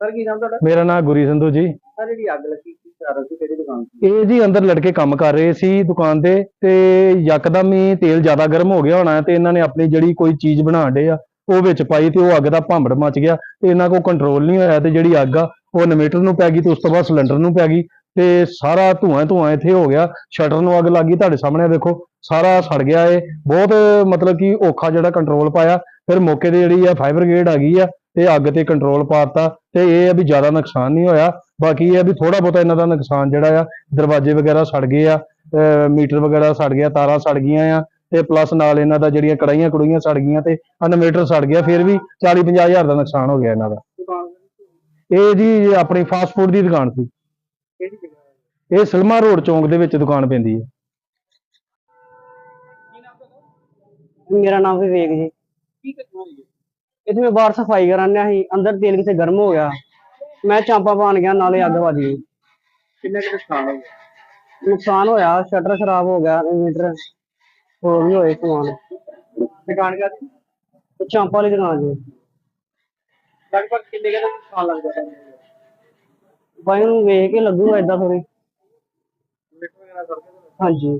Sir ਕੀ ਨਾਮ ਤੁਹਾਡਾ? ਮੇਰਾ ਨਾਮ ਗੁਰੀ ਸੰਧੂ ਜੀ। ਸਰ ਜਿਹੜੀ ਅੱਗ ਲੱਗੀ ਕੀ ਕਰ ਰਹੇ ਸੀ ਕਿਹੜੀ ਦੁਕਾਨ ਤੇ ਇਹ ਜੀ ਅੰਦਰ ਲੜਕੇ ਕੰਮ ਕਰ ਰਹੇ ਸੀ ਦੁਕਾਨ ਤੇ ਤੇ ਯਕਦਮ ਹੀ ਤੇਲ ਜ਼ਿਆਦਾ ਗਰਮ ਹੋ ਗਿਆ ਹੋਣਾ ਤੇ ਇਹਨਾਂ ਨੇ ਆਪਣੀ ਜਿਹੜੀ ਕੋਈ ਚੀਜ਼ ਬਣਾਉਣ ਡੇ ਆ ਉਹ ਵਿੱਚ ਪਾਈ ਤੇ ਉਹ ਅੱਗ ਦਾ ਭਾਂਬੜ ਮਚ ਗਿਆ। ਤੇ ਇਹਨਾਂ ਕੋਲ ਕੰਟਰੋਲ ਨਹੀਂ ਹੋਇਆ ਤੇ ਜਿਹੜੀ ਅੱਗ ਆ ਉਹ ਇਨਵੇਟਰ ਨੂੰ ਪੈ ਗਈ ਤੇ ਉਸ ਤੋਂ ਬਾਅਦ ਸਿਲੰਡਰ ਨੂੰ ਪੈ ਗਈ ਤੇ ਸਾਰਾ ਧੂਆਂ ਧੂਆਂ ਇੱਥੇ ਹੋ ਗਿਆ। ਸ਼ਟਰ ਨੂੰ ਅੱਗ ਲੱਗ ਗਈ ਤੁਹਾਡੇ ਸਾਹਮਣੇ ਵੇਖੋ ਸਾਰਾ ਸੜ ਗਿਆ ਇਹ। ਬਹੁਤ ਮਤਲਬ ਕਿ ਔਖਾ ਜਿਹੜਾ ਕੰਟਰੋਲ ਪਾਇਆ। ਫਿਰ ਮੌਕੇ ਤੇ ਜਿਹੜੀ ਆ ਫਾਇਰ ਬ੍ਰਿਗੇਡ ਆ ਗਈ ਆ ਤੇ ਅੱਗ ਤੇ ਕੰਟਰੋਲ ਪਾਤਾ ਤੇ ਇਹ ਆ ਵੀ ਜ਼ਿਆਦਾ ਨੁਕਸਾਨ ਨਹੀਂ ਹੋਇਆ। ਬਾਕੀ ਇਹ ਆ ਵੀ ਥੋੜਾ ਬਹੁਤਾ ਇਹਨਾਂ ਦਾ ਨੁਕਸਾਨ ਜਿਹੜਾ ਆ ਦਰਵਾਜ਼ੇ ਵਗੈਰਾ ਸੜ ਗਏ ਆ ਮੀਟਰ ਵਗੈਰਾ ਸੜ ਗਿਆ ਤਾਰਾਂ ਸੜ ਗਈਆਂ ਆ ਤੇ ਪਲੱਸ ਨਾਲ ਇਹਨਾਂ ਦਾ ਜਿਹੜੀਆਂ ਕੜਾਈਆਂ ਕੜੂਈਆਂ ਸੜ ਗਈਆਂ ਤੇ ਇਨਵੇਟਰ ਸੜ ਗਿਆ ਫਿਰ ਵੀ 40 50 ਹਜ਼ਾਰ ਦਾ ਨੁਕਸਾਨ ਹੋ ਗਿਆ ਇਹਨਾਂ ਦਾ। ਇਹ ਜੀ ਆਪਣੀ ਫਾਸਟ ਫੂਡ ਦੀ ਦੁਕਾਨ ਸੀ। ਇਹ ਸਲਮਾ ਰੋਡ ਚੌਂਕ ਦੇ ਵਿੱਚ ਦੁਕਾਨ ਪੈਂਦੀ ਹੈ। ਮੇਰਾ ਨਾਮ ਵਿਵੇਕ ਜੀ। ਕੀ ਘਟਨਾ ਹੋਈ ਹੈ ਇੱਥੇ ਮੈਂ ਬਾਹਰ ਸਫ਼ਾਈ ਕਰਨ ਡਿਆ ਸੀ ਅੰਦਰ ਤੇਲ ਕਿਤੇ ਗਰਮ ਹੋ ਗਿਆ। ਮੈਂ ਚਾਂਪਾ ਪਾਣ ਗਿਆ ਨਾਲੇ ਅੱਗ ਵੱਜ ਗਈ। ਕਿੰਨਾ ਕੁ ਨੁਕਸਾਨ ਹੋ ਗਿਆ? ਨੁਕਸਾਨ ਹੋਇਆ ਸ਼ਟਰ ਖਰਾਬ ਹੋ ਗਿਆ ਇਨਵੇਟਰ ਹੋਰ ਵੀ ਹੋਏ ਸਮਾਨ। ਦੁਕਾਨ ਕਾ ਚਾਂਪਾ ਵਾਲੀ ਦੁਕਾਨ ਜੀ। ਲਗਭਗ ਕਿੰਨੇ ਕੁ ਦਾ ਨੁਕਸਾਨ ਲੱਗ ਗਿਆ ਬਾਈ ਨੂੰ ਵੇਖ ਕੇ ਲੱਗੂਗਾ ਏਦਾਂ ਥੋੜੀ ਹਾਂਜੀ।